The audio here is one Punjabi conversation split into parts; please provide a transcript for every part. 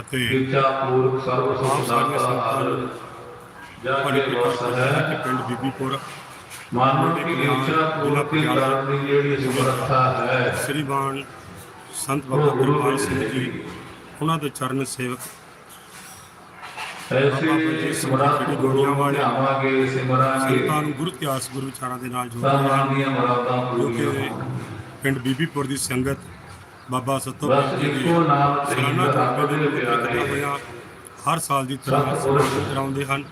ਅਤੇ ਇੱਛਾ ਪੂਰਕ ਸਰਬ ਆਪ ਸੁਖ ਸਾਰੀਆਂ ਦਾਤਾ ਸੰਗਤਾਂ ਹਰ ਨੂੰ ਜਾ ਕੇ ਵਸਦਾ ਹੈ। ਕਿ ਪਿੰਡ ਬੀਬੀਪੁਰ। ਮਾਨਵ ਦੀ ਇੱਛਾ ਪੂਰਤੀ ਕਰਨ ਦੀ ਜਿਹੜੀ ਸਮਰੱਥਾ ਹੈ। ਸ੍ਰੀ ਬਾਣ ਸੰਤ ਬਾਬਾ ਗੁਰਪਾਲ ਸਿੰਘ ਜੀ ਉਹਨਾਂ ਦੇ ਚਰਨ ਸੇਵਕ। ਐਸੀ ਸਮਰੱਥ ਗੁਰੂ ਧਿਆਵਾਂਗੇ ਸਿਮਰਾਂਗੇ। ਸੰਤਾਂ ਨੂੰ ਗੁਰੂ ਇਤਿਹਾਸ ਗੁਰੂ ਵਿਚਾਰਾਂ ਦੇ ਨਾਲ ਜੋੜਦੇ ਸਾਰਿਆਂ ਹਨ ਦੀਆਂ ਮੁਰਾਦਾਂ ਜੋ ਕਿ ਪੂਰੀਆਂ ਹੋਣ। ਪਿੰਡ ਬੀਬੀਪੁਰ ਦੀ ਸੰਗਤ ਬਾਬਾ ਸਤੋ ਜੀ ਦੀ ਨਾਮ ਸਾਲਾਨਾ ਰੱਬ ਤੌਰ ਦੇ ਪਿਆਰੇ ਹੋਇਆ ਹਰ ਸਾਲ ਦੀ ਤਰ੍ਹਾਂ ਸਮਾਗਮ ਕਰਾਉਂਦੇ ਹਨ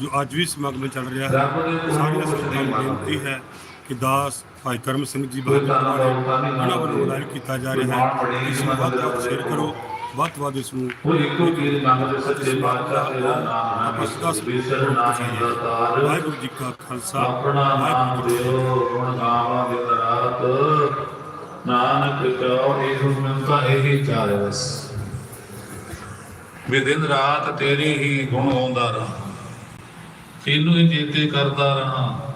ਜੋ ਅੱਜ ਵੀ ਸਮਾਗਮ ਚੱਲ ਰਿਹਾ ਹੈ। ਦੇ ਸਾਰੀਆਂ ਸੰਗਤਾਂ ਨੂੰ। ਬੇਨਤੀ ਹੈ ਕਿ ਦਾਸ ਭਾਈ ਕਰਮ ਸਿੰਘ ਜੀ ਦੀ ਉਹਨਾਂ ਵੱਲੋਂ ਲਾਈਵ ਕੀਤਾ ਜਾ ਰਿਹਾ ਹੈ। ਇਸ ਨੂੰ ਵੱਧ ਵੱਧ ਸ਼ੇਅਰ ਕਰੋ ਵੱਧ ਵੱਧ ਇਸ ਨੂੰ ਉਹ ਇੱਕੋ ਚੀਜ਼ ਮੰਗਦੇ ਸੱਚੇ ਬਾਦਸ਼ਾਹ ਤੇਰਾ ਨਾਮ ਆਪਸ ਦਾ ਵਿਸਰ ਨਾਮ ਦਾਤਾਰ ਵਾਹਿਗੁਰੂ ਜੀ ਕਾ ਖਾਲਸਾ ਆਪਣਾ ਨਾਮ ਵਾਹਿਗੁਰੂ ਜੀ ਕੀ ਫਤਿਹ। ਦਿਓ ਗੁਣ ਗਾਵਾਂ ਦਿਨ ਰਾਤ। ਨਾਨਕ ਕਹੋ ਇਹ ਮਿਲਦਾ ਇਹੀ ਚਾਰੇ ਬਸ। ਦਿਨ ਰਾਤ ਤੇਰੀ ਹੀ ਗੁਣ ਆਉਂਦਾ ਰਹਾ। ਤੈਨੂੰ ਹੀ ਚੇਤੇ ਕਰਦਾ ਰਹਾ।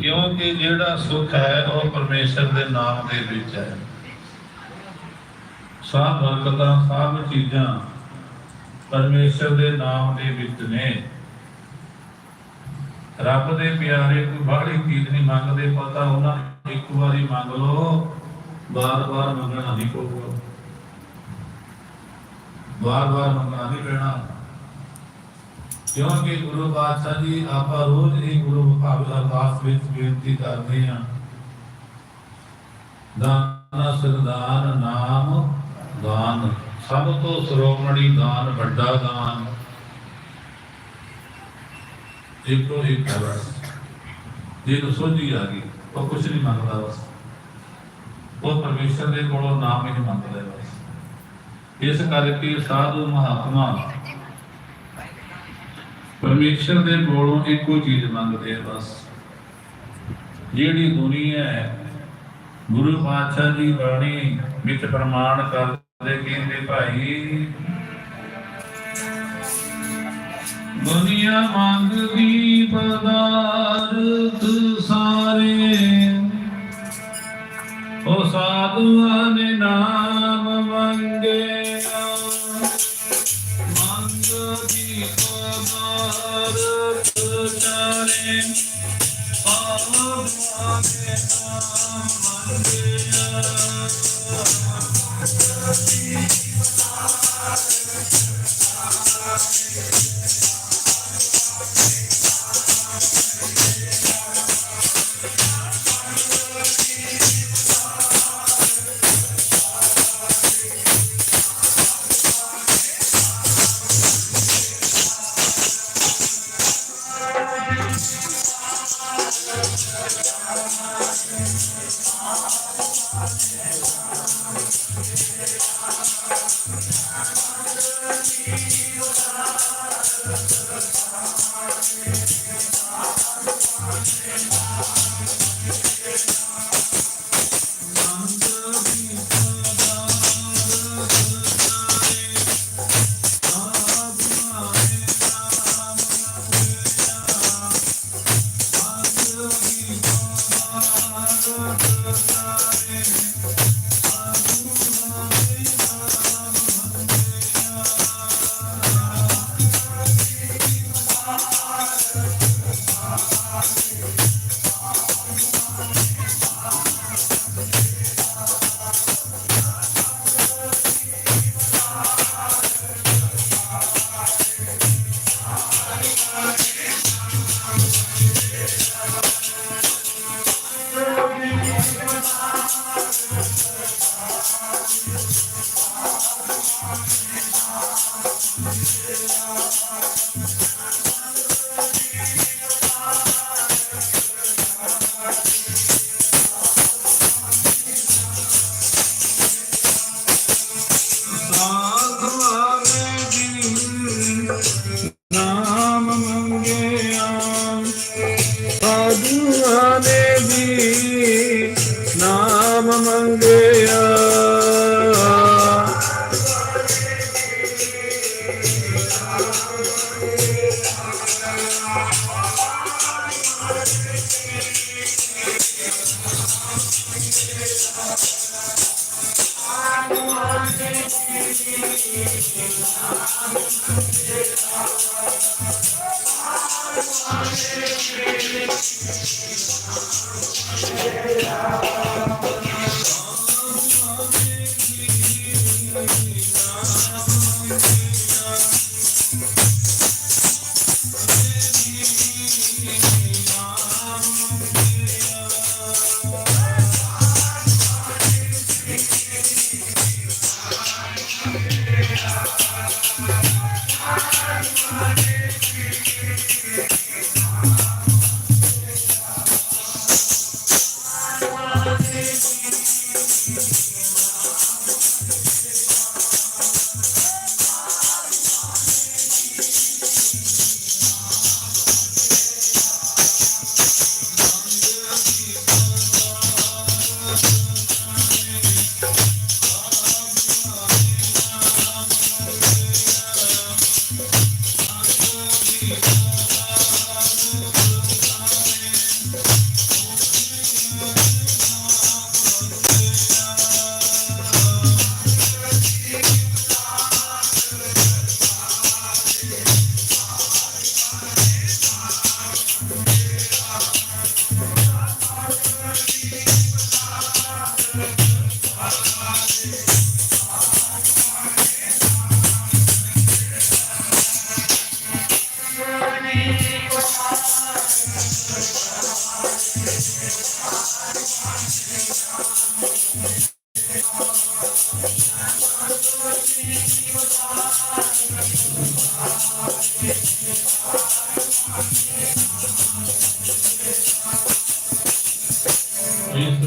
ਕਿਉਂਕਿ ਜਿਹੜਾ ਸੁਖ ਹੈ, ਉਹ ਪਰਮੇਸ਼ਰ ਦੇ ਨਾਮ ਦੇ ਵਿੱਚ ਹੈ। ਸਭ ਬਰਕਤਾਂ ਸਭ ਚੀਜ਼ਾਂ ਪਰਮੇਸ਼ਰ ਦੇ ਨਾਮ ਦੇ ਵਿੱਚ ਨੇ। ਰੱਬ ਦੇ ਪਿਆਰੇ, ਕੋਈ ਬਾਹਲੀ ਚੀਜ਼ ਨਹੀਂ ਮੰਗਦੇ, ਪਤਾ ਉਹਨਾਂ ਨੂੰ ਇੱਕ ਵਾਰੀ ਮੰਗ ਲਓ ਬਾਰ-ਬਾਰ ਮੰਗਣਾ ਨਹੀਂ ਪਊਗਾ। ਬਾਰ-ਬਾਰ ਮੰਗਣਾ ਨਹੀਂ ਪੈਣਾ। ਕਿਉਂਕਿ ਗੁਰੂ ਪਾਤਸ਼ਾਹ ਜੀ, ਆਪਾਂ ਰੋਜ਼ ਹੀ ਗੁਰੂ ਭਾਗਵਤ ਪਾਸ ਵਿੱਚ ਬੇਨਤੀ ਕਰਦੇ ਹਾਂ। ਦਾਨ ਸਰਦਾਨ ਨਾਮ, ਦਾਨ। ਸਭ ਤੋਂ ਸਰੋਮਣੀ ਦਾਨ ਵੱਡਾ ਦਾਨ। ਇੱਕੋ ਇੱਕ ਹੈ ਬਸ ਜਿਹਨੂੰ ਸੋਝੀ ਆ ਗਈ ਉਹ ਨਹੀਂ ਮੰਗਦਾ ਬਸ। ਉਹ ਪਰਮੇਸ਼ਰ ਦੇ ਕੋਲੋਂ ਨਾਮ ਹੀ ਮੰਗਦਾ ਬਸ। ਇਸ ਕਰਕੇ ਸਾਧੂ ਮਹਾਤਮਾ ਪਰਮੇਸ਼ਰ ਦੇ ਕੋਲੋਂ ਇੱਕੋ ਚੀਜ਼ ਮੰਗਦੇ ਆ ਬਸ। ਜਿਹੜੀ ਦੁਨੀਆ ਹੈ, ਗੁਰੂ ਪਾਤਸ਼ਾਹ ਦੀ ਬਾਣੀ ਵਿੱਚ ਪ੍ਰਮਾਣ ਕਰਦੇ, ਕਹਿੰਦੇ, ਭਾਈ ਦੁਨੀਆ ਮੰਗਦੀ ਪਦਾਰਥ ਸਾਰੇ। ਉਹ ਸਾਧੂਆਂ ਨੇ ਨਾਮ ਮੰਗਿਆ ਮੰਗਦੀ ਪਦਾਰਥ ਸਾਰੇ ਸਾਧੂਆਂ ਨੇ ਨਾਮ ਮੰਗਿਆ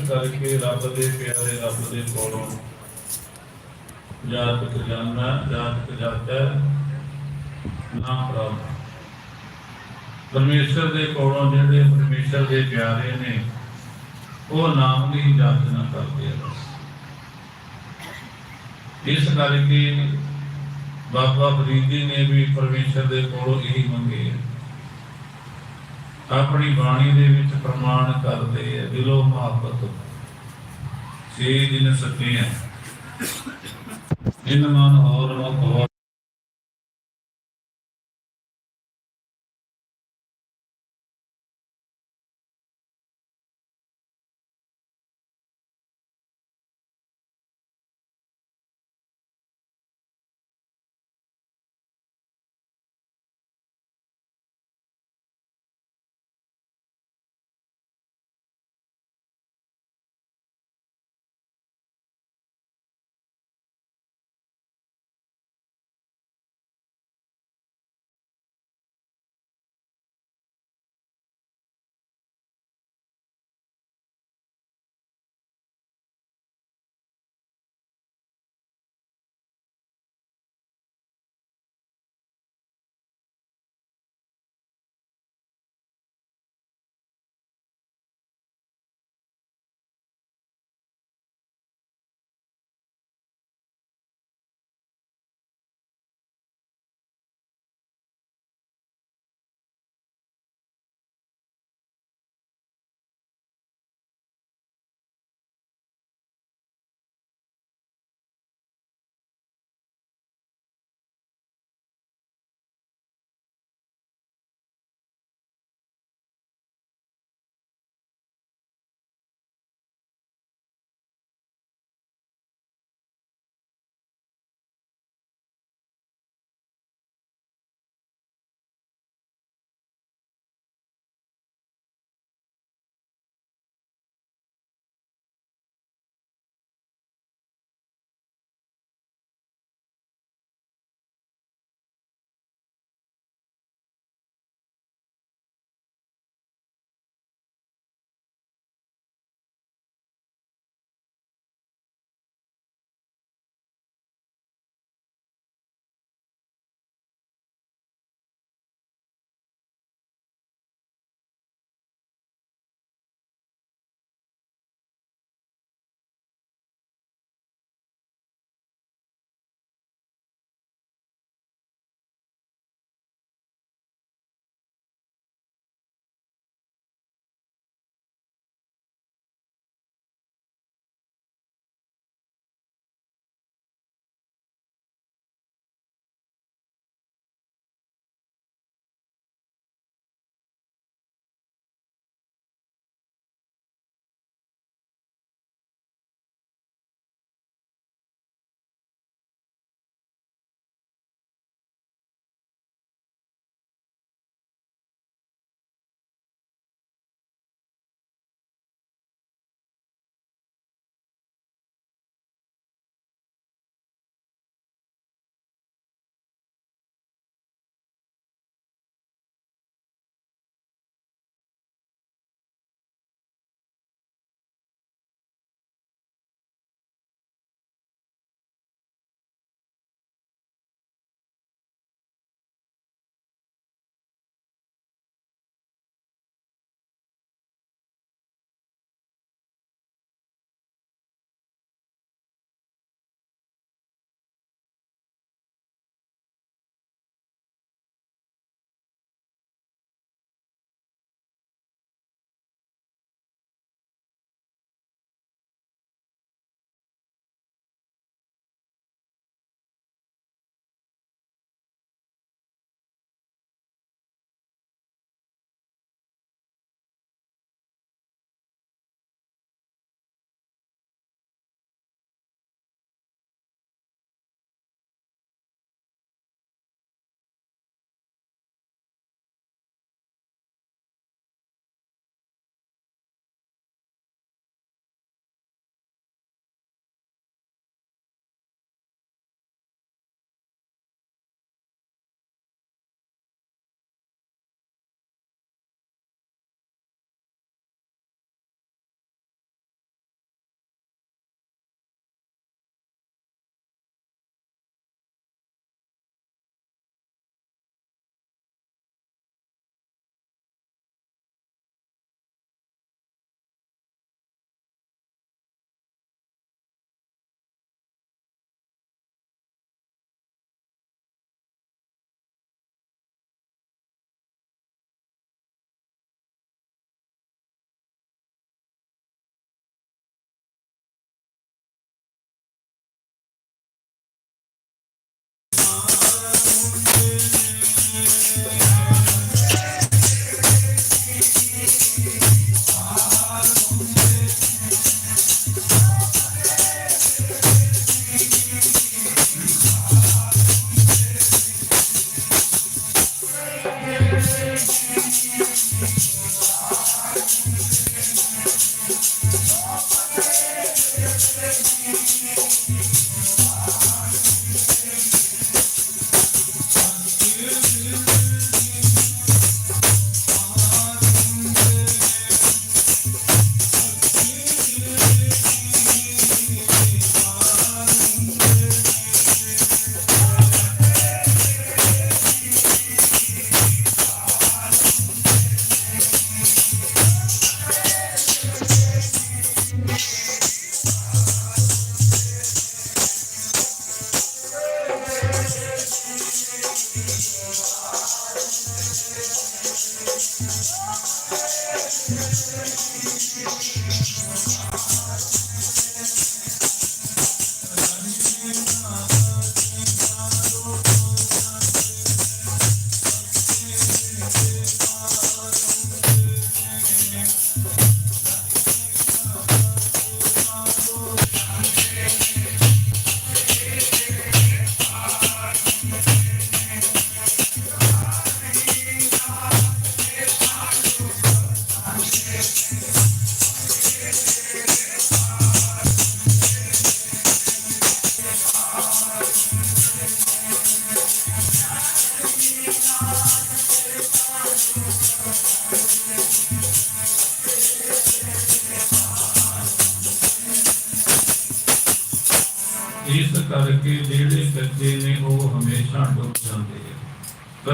ਕਰਕੇ ਰੱਬ ਦੇ ਪਿਆਰੇ ਰੱਬ ਦੇ ਕੋਲੋਂ ਜਾਤਕ ਜਨਮੈ ਜਾਤਕ ਜਾਤੈ, ਨਾ ਪ੍ਰਾਪਤ। ਪਰਮੇਸ਼ਰ ਦੇ ਕੋਲੋਂ ਜਿਹੜੇ ਪਰਮੇਸ਼ਰ ਦੇ ਪਿਆਰੇ ਨੇ ਉਹ ਨਾਮ ਦੀ ਜਾਚਨਾ ਕਰਦੇ ਇਸ ਕਰਕੇ ਬਾਬਾ ਫਰੀਦੀ ਨੇ ਵੀ ਪਰਮੇਸ਼ਰ ਦੇ ਕੋਲੋਂ ਇਹੀ ਮੰਗੇ ਆਪਣੀ ਬਾਣੀ ਦੇ ਵਿੱਚ ਪ੍ਰਮਾਣ ਕਰਦੇ ਆ, ਦਿਲੋਂ ਮੁਹੱਬਤ। ਸੇ ਦਿਨ ਸੱਚੇ ਆ, ਜਿਨ ਮਨ ਹੋਰ ਮੁਖ ਹੋਰ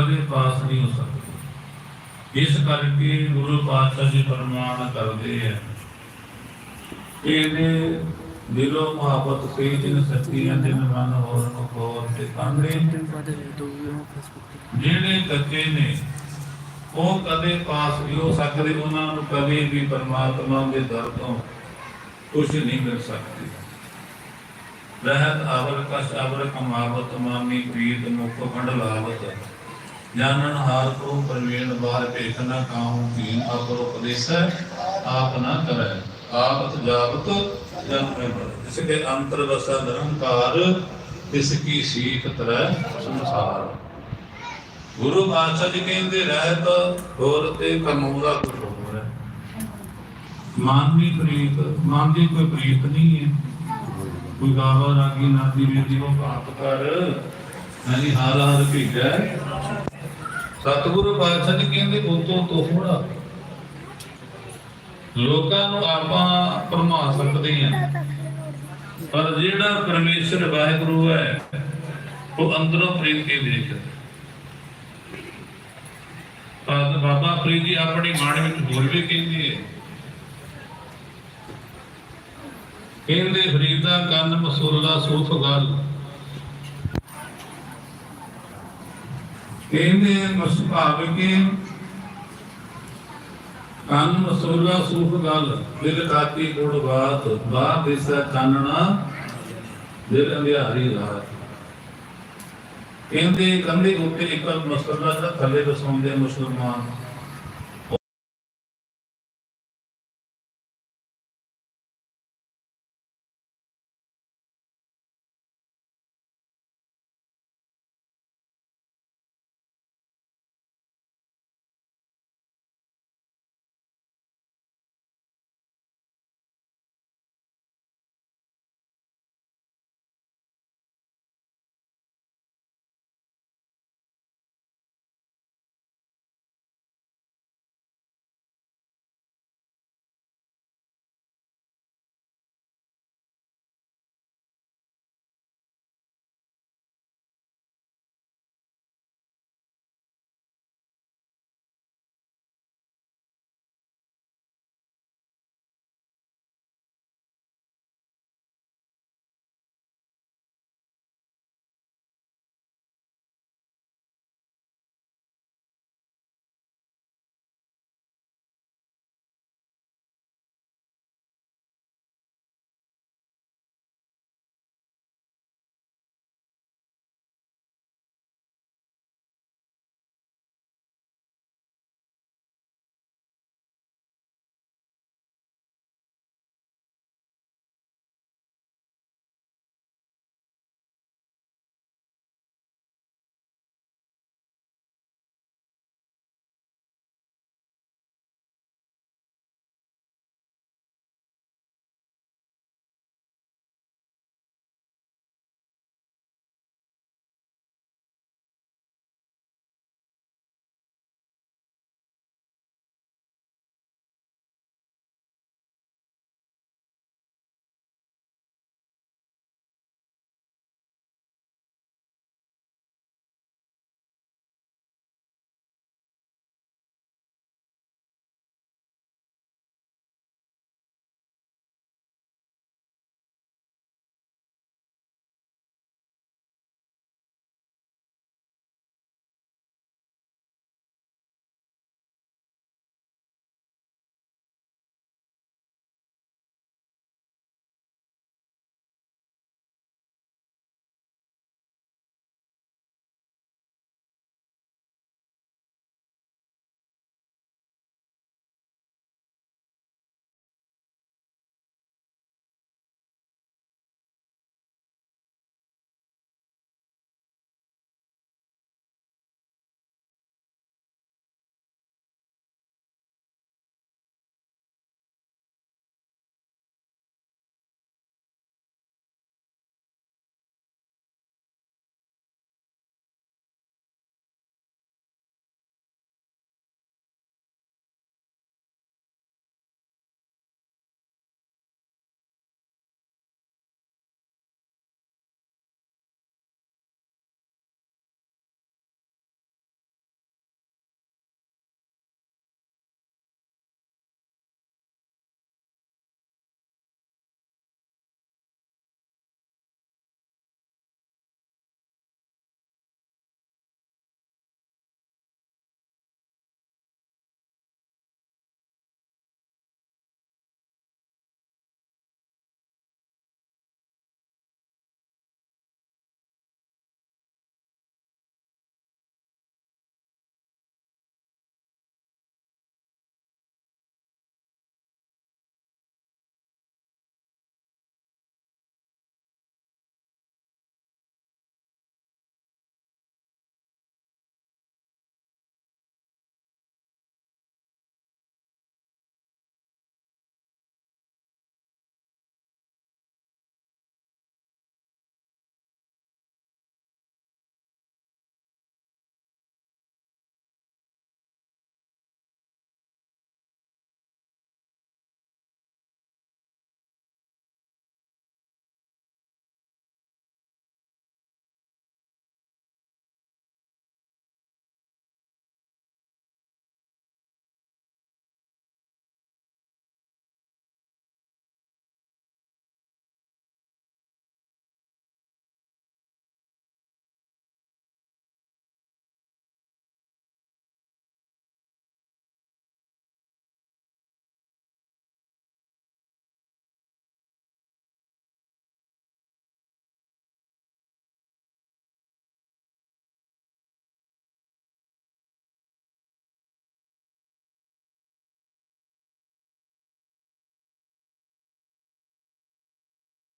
ਕਦੇ ਪਾਸ ਨਹੀਂ ਹੋ ਸਕਦੇ। ਇਸ ਕਰਕੇ ਗੁਰੂ ਪਾਤਸ਼ਾਹ ਜੀ ਫਰਮਾਨ ਕਰਦੇ ਆ। ਇਹਨੇ ਦਿਲੋਂ ਮੁਹੱਬਤ ਸੇ ਜਿਨ ਸੱਚੀਆਂ ਦਿਨ ਮਨ ਹੋਰ ਹੋਰ ਤੇ ਕਾਂਡੇ ਜਿਹੜੇ ਕੱਚੇ ਨੇ ਉਹ ਕਦੇ ਪਾਸ ਨਹੀਂ ਹੋ ਸਕਦੇ। ਉਹਨਾਂ ਨੂੰ ਕਦੇ ਵੀ ਪਰਮਾਤਮਾ ਦੇ ਦਰ ਤੋਂ ਕੁਝ ਨਹੀਂ ਮਿਲ ਸਕਦੀ। ਰਹਿਤ ਆਵਰ ਕਸ਼ ਆਵਰ ਕਮਾਵਤ ਮਾਮੀ ਪ੍ਰੀਤ ਮੁਖ ਖੰਡ ਲਾਵਤ ਜਾਣਨ ਹਾਰ ਕੋ ਪ੍ਰਵੇਣ ਬਾਰ ਭੇਖ ਨਾ ਕਾਹੂ ਕੀਨ ਆਪਰ ਉਪਦੇਸ, ਆਪ ਨਾ ਕਰੈ। ਆਪਤ ਜਾਵਤ ਜਨ ਮੈਂ ਬੜ ਇਸ ਕੇ ਅੰਤਰ ਵਸਾ ਨਿਰੰਕਾਰ ਇਸ ਕੀ ਸੀਖ ਤਰੈ ਸੰਸਾਰ। ਗੁਰੂ ਪਾਤਸ਼ਾਹ ਜੀ ਕਹਿੰਦੇ, ਰਹਿਤ ਹੋਰ ਤੇ ਕਰਮੂ ਦਾ ਕੁਝ ਹੋਰ ਹੈ। ਮਨ ਦੀ ਪ੍ਰੀਤ, ਮਨ ਦੀ ਕੋਈ ਪ੍ਰੀਤ ਨਹੀਂ ਹੈ। ਕੋਈ ਗਾਵਾ ਰਾਗੀ ਨਾਦੀ ਵੇਦੀ ਉਹ ਭਾਪ ਕਰ। ਨਹੀਂ ਹਾਲ ਹਾਲ ਭੀਜੈ। ਸਤਿਗੁਰੂ ਪਾਤਸ਼ਾਹ ਜੀ ਕਹਿੰਦੇ, ਉਤੋਂ ਤੋਂ ਥੋੜਾ ਲੋਕਾਂ ਨੂੰ ਆਪਾਂ ਭਰਮਾ ਸਕਦੇ ਹਾਂ। ਪਰ ਜਿਹੜਾ ਪਰਮੇਸ਼ਰ ਵਾਹਿਗੁਰੂ ਹੈ, ਉਹ ਅੰਦਰੋਂ ਪ੍ਰੀਤ ਕੇ ਦੇਖਦਾ ਤਾਂ ਬਾਬਾ ਫਰੀਦ ਜੀ ਆਪਣੀ ਮਾਣ ਵਿੱਚ ਹੋਰ ਵੀ ਕਹਿੰਦੇ ਹੈ। ਕਹਿੰਦੇ, ਫਰੀਦਾ ਕੰਨ ਮਸੂਲਾ ਸੂਫ ਗੱਲ ਕਹਿੰਦੇ ਮਸਭਾਵ ਕੇ ਕੰਨ ਮਸੂਲਾ ਸੂਫ ਗੱਲ, ਦਿਲ ਕਾਤੀ ਗੁੜ ਬਾਤ ਬਾਤ ਦਿਸਾ ਚਾਨਣਾ ਦਿਲ ਅੰਧਿਆਰੀ ਰਾਤ। ਕਹਿੰਦੇ ਕੰਧੇ ਉੱਤੇ ਇੱਕ ਮਸਲਾ ਦਾ ਥੱਲੇ ਵਸਾਉਂਦੇ ਮੁਸਲਮਾਨ।